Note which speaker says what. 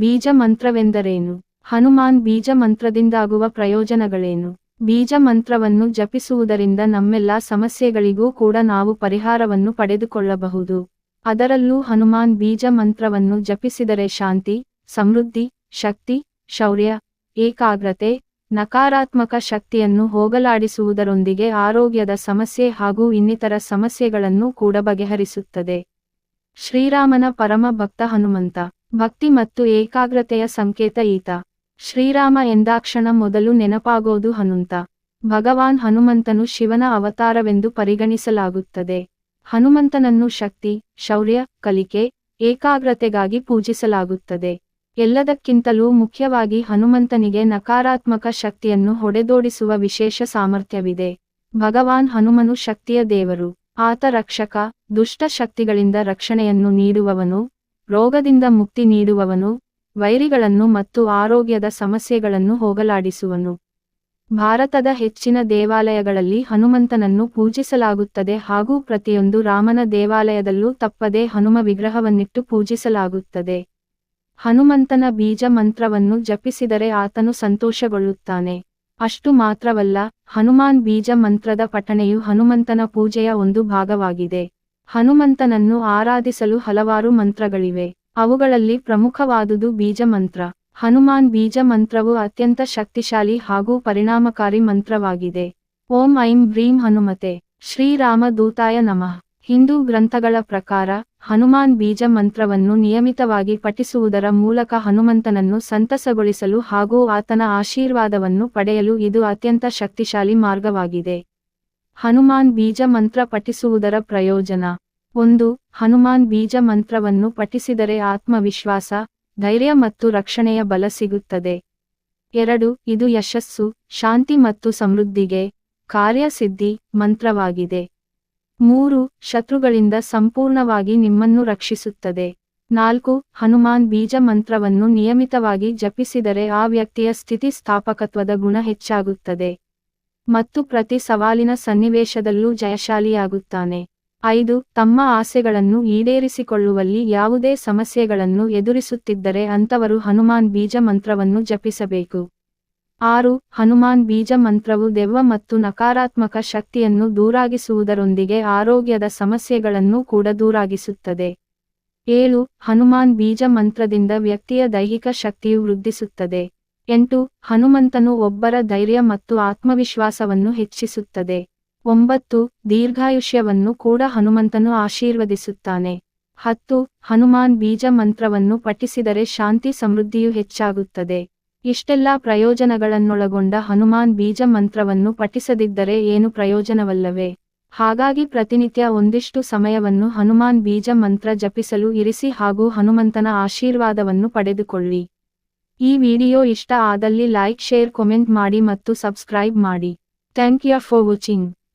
Speaker 1: ಬೀಜ ಮಂತ್ರವೆಂದರೇನು ಹನುಮಾನ್ ಬೀಜ ಮಂತ್ರದಿಂದಾಗುವ ಪ್ರಯೋಜನಗಳೇನು? ಬೀಜ ಮಂತ್ರವನ್ನು ಜಪಿಸುವುದರಿಂದ ನಮ್ಮೆಲ್ಲ ಸಮಸ್ಯೆಗಳಿಗೂ ಕೂಡ ನಾವು ಪರಿಹಾರವನ್ನು ಪಡೆದುಕೊಳ್ಳಬಹುದು. ಅದರಲ್ಲೂ ಹನುಮಾನ್ ಬೀಜ ಮಂತ್ರವನ್ನು ಜಪಿಸಿದರೆ ಶಾಂತಿ, ಸಮೃದ್ಧಿ, ಶಕ್ತಿ, ಶೌರ್ಯ, ಏಕಾಗ್ರತೆ, ನಕಾರಾತ್ಮಕ ಶಕ್ತಿಯನ್ನು ಹೋಗಲಾಡಿಸುವುದರೊಂದಿಗೆ ಆರೋಗ್ಯದ ಸಮಸ್ಯೆ ಹಾಗೂ ಇನ್ನಿತರ ಸಮಸ್ಯೆಗಳನ್ನು ಕೂಡ ಬಗೆಹರಿಸುತ್ತದೆ. ಶ್ರೀರಾಮನ ಪರಮ ಭಕ್ತ ಹನುಮಂತ. ಭಕ್ತಿ ಮತ್ತು ಏಕಾಗ್ರತೆಯ ಸಂಕೇತ ಈತ. ಶ್ರೀರಾಮ ಎಂದಾಕ್ಷಣ ಮೊದಲು ನೆನಪಾಗೋದು ಹನುಮಂತ ಭಗವಾನ್ ಹನುಮಂತನು ಶಿವನ ಅವತಾರವೆಂದು ಪರಿಗಣಿಸಲಾಗುತ್ತದೆ. ಹನುಮಂತನನ್ನು ಶಕ್ತಿ, ಶೌರ್ಯ, ಕಲಿಕೆ, ಏಕಾಗ್ರತೆಗಾಗಿ ಪೂಜಿಸಲಾಗುತ್ತದೆ. ಎಲ್ಲದಕ್ಕಿಂತಲೂ ಮುಖ್ಯವಾಗಿ ಹನುಮಂತನಿಗೆ ನಕಾರಾತ್ಮಕ ಶಕ್ತಿಯನ್ನು ಹೊಡೆದೋಡಿಸುವ ವಿಶೇಷ ಸಾಮರ್ಥ್ಯವಿದೆ. ಭಗವಾನ್ ಹನುಮನು ಶಕ್ತಿಯ ದೇವರು. ಆತ ರಕ್ಷಕ, ದುಷ್ಟ ಶಕ್ತಿಗಳಿಂದ ರಕ್ಷಣೆಯನ್ನು ನೀಡುವವನು. ರೋಗದಿಂದ ಮುಕ್ತಿ ನೀಡುವವನು, ವೈರಿಗಳನ್ನು ಮತ್ತು ಆರೋಗ್ಯದ ಸಮಸ್ಯೆಗಳನ್ನು ಹೋಗಲಾಡಿಸುವನು. ಭಾರತದ ಹೆಚ್ಚಿನ ದೇವಾಲಯಗಳಲ್ಲಿ ಹನುಮಂತನನ್ನು ಪೂಜಿಸಲಾಗುತ್ತದೆ ಹಾಗೂ ಪ್ರತಿಯೊಂದು ರಾಮನ ದೇವಾಲಯದಲ್ಲೂ ತಪ್ಪದೇ ಹನುಮ ವಿಗ್ರಹವನ್ನಿಟ್ಟು ಪೂಜಿಸಲಾಗುತ್ತದೆ. ಹನುಮಂತನ ಬೀಜ ಮಂತ್ರವನ್ನು ಜಪಿಸಿದರೆ ಆತನು ಸಂತೋಷಗೊಳ್ಳುತ್ತಾನೆ. ಅಷ್ಟು ಮಾತ್ರವಲ್ಲ, ಹನುಮಾನ್ ಬೀಜ ಮಂತ್ರದ ಪಠಣೆಯು ಹನುಮಂತನ ಪೂಜೆಯ ಒಂದು ಭಾಗವಾಗಿದೆ. ಹನುಮಂತನನ್ನು ಆರಾಧಿಸಲು ಹಲವಾರು ಮಂತ್ರಗಳಿವೆ. ಅವುಗಳಲ್ಲಿ ಪ್ರಮುಖವಾದುದು ಬೀಜ ಮಂತ್ರ ಹನುಮಾನ್ ಬೀಜ ಮಂತ್ರವು ಅತ್ಯಂತ ಶಕ್ತಿಶಾಲಿ ಹಾಗೂ ಪರಿಣಾಮಕಾರಿ ಮಂತ್ರವಾಗಿದೆ. ಓಂ ಐಂ ಬ್ರೀಂ ಹನುಮತೆ. ಶ್ರೀರಾಮ ದೂತಾಯ ನಮಃ. ಹಿಂದೂ ಗ್ರಂಥಗಳ ಪ್ರಕಾರ, ಹನುಮಾನ್ ಬೀಜ ಮಂತ್ರವನ್ನು ನಿಯಮಿತವಾಗಿ ಪಠಿಸುವುದರ ಮೂಲಕ ಹನುಮಂತನನ್ನು ಸಂತಸಗೊಳಿಸಲು ಹಾಗೂ ಆತನ ಆಶೀರ್ವಾದವನ್ನು ಪಡೆಯಲು ಇದು ಅತ್ಯಂತ ಶಕ್ತಿಶಾಲಿ ಮಾರ್ಗವಾಗಿದೆ. ಹನುಮಾನ್ ಬೀಜ ಮಂತ್ರ ಪಠಿಸುವುದರ ಪ್ರಯೋಜನ. ಒಂದು, ಹನುಮಾನ್ ಬೀಜ ಮಂತ್ರವನ್ನು ಪಠಿಸಿದರೆ ಆತ್ಮವಿಶ್ವಾಸ, ಧೈರ್ಯ ಮತ್ತು ರಕ್ಷಣೆಯ ಬಲ ಸಿಗುತ್ತದೆ. ಎರಡು, ಇದು ಯಶಸ್ಸು, ಶಾಂತಿ ಮತ್ತು ಸಮೃದ್ಧಿಗೆ ಕಾರ್ಯಸಿದ್ಧಿ ಮಂತ್ರವಾಗಿದೆ. ಮೂರು, ಶತ್ರುಗಳಿಂದ ಸಂಪೂರ್ಣವಾಗಿ ನಿಮ್ಮನ್ನು ರಕ್ಷಿಸುತ್ತದೆ. ನಾಲ್ಕು, ಹನುಮಾನ್ ಬೀಜ ಮಂತ್ರವನ್ನು ನಿಯಮಿತವಾಗಿ ಜಪಿಸಿದರೆ ಆ ವ್ಯಕ್ತಿಯ ಸ್ಥಿತಿ ಸ್ಥಾಪಕತ್ವದ ಗುಣ ಹೆಚ್ಚಾಗುತ್ತದೆ. ಮತ್ತು ಪ್ರತಿ ಸವಾಲಿನ ಸನ್ನಿವೇಶದಲ್ಲೂ ಜಯಶಾಲಿಯಾಗುತ್ತಾನೆ. ಐದು, ತಮ್ಮ ಆಸೆಗಳನ್ನು ಈಡೇರಿಸಿಕೊಳ್ಳುವಲ್ಲಿ ಯಾವುದೇ ಸಮಸ್ಯೆಗಳನ್ನು ಎದುರಿಸುತ್ತಿದ್ದರೆ ಅಂತವರು ಹನುಮಾನ್ ಬೀಜ ಮಂತ್ರವನ್ನು ಜಪಿಸಬೇಕು. ಆರು, ಹನುಮಾನ್ ಬೀಜ ಮಂತ್ರವು ದೆವ್ವ ಮತ್ತು ನಕಾರಾತ್ಮಕ ಶಕ್ತಿಯನ್ನು ದೂರಾಗಿಸುವುದರೊಂದಿಗೆ ಆರೋಗ್ಯದ ಸಮಸ್ಯೆಗಳನ್ನು ಕೂಡ ದೂರಾಗಿಸುತ್ತದೆ. ಏಳು, ಹನುಮಾನ್ ಬೀಜ ಮಂತ್ರದಿಂದ ವ್ಯಕ್ತಿಯ ದೈಹಿಕ ಶಕ್ತಿಯು ವೃದ್ಧಿಸುತ್ತದೆ. ಎಂಟು, ಹನುಮಂತನು ಒಬ್ಬರ ಧೈರ್ಯ ಮತ್ತು ಆತ್ಮವಿಶ್ವಾಸವನ್ನು ಹೆಚ್ಚಿಸುತ್ತದೆ. ಒಂಬತ್ತು, ದೀರ್ಘಾಯುಷ್ಯವನ್ನು ಕೂಡ ಹನುಮಂತನು ಆಶೀರ್ವದಿಸುತ್ತಾನೆ. ಹತ್ತು, ಹನುಮಾನ್ ಬೀಜ ಮಂತ್ರವನ್ನು ಪಠಿಸಿದರೆ ಶಾಂತಿ ಸಮೃದ್ಧಿಯು ಹೆಚ್ಚಾಗುತ್ತದೆ. ಇಷ್ಟೆಲ್ಲಾ ಪ್ರಯೋಜನಗಳನ್ನೊಳಗೊಂಡ ಹನುಮಾನ್ ಬೀಜ ಮಂತ್ರವನ್ನು ಪಠಿಸದಿದ್ದರೆ ಏನು ಪ್ರಯೋಜನವಲ್ಲವೇ? ಹಾಗಾಗಿ ಪ್ರತಿನಿತ್ಯ ಒಂದಿಷ್ಟು ಸಮಯವನ್ನು ಹನುಮಾನ್ ಬೀಜ ಮಂತ್ರ ಜಪಿಸಲು ಇರಿಸಿ ಹಾಗೂ ಹನುಮಂತನ ಆಶೀರ್ವಾದವನ್ನು ಪಡೆದುಕೊಳ್ಳಿ. ಈ ವಿಡಿಯೋ ಇಷ್ಟ ಆದಲ್ಲಿ ಲೈಕ್, ಶೇರ್ ಕಮೆಂಟ್ ಮಾಡಿ ಮತ್ತು ಸಬ್ಸ್ಕ್ರೈಬ್ ಮಾಡಿ. Thank you for watching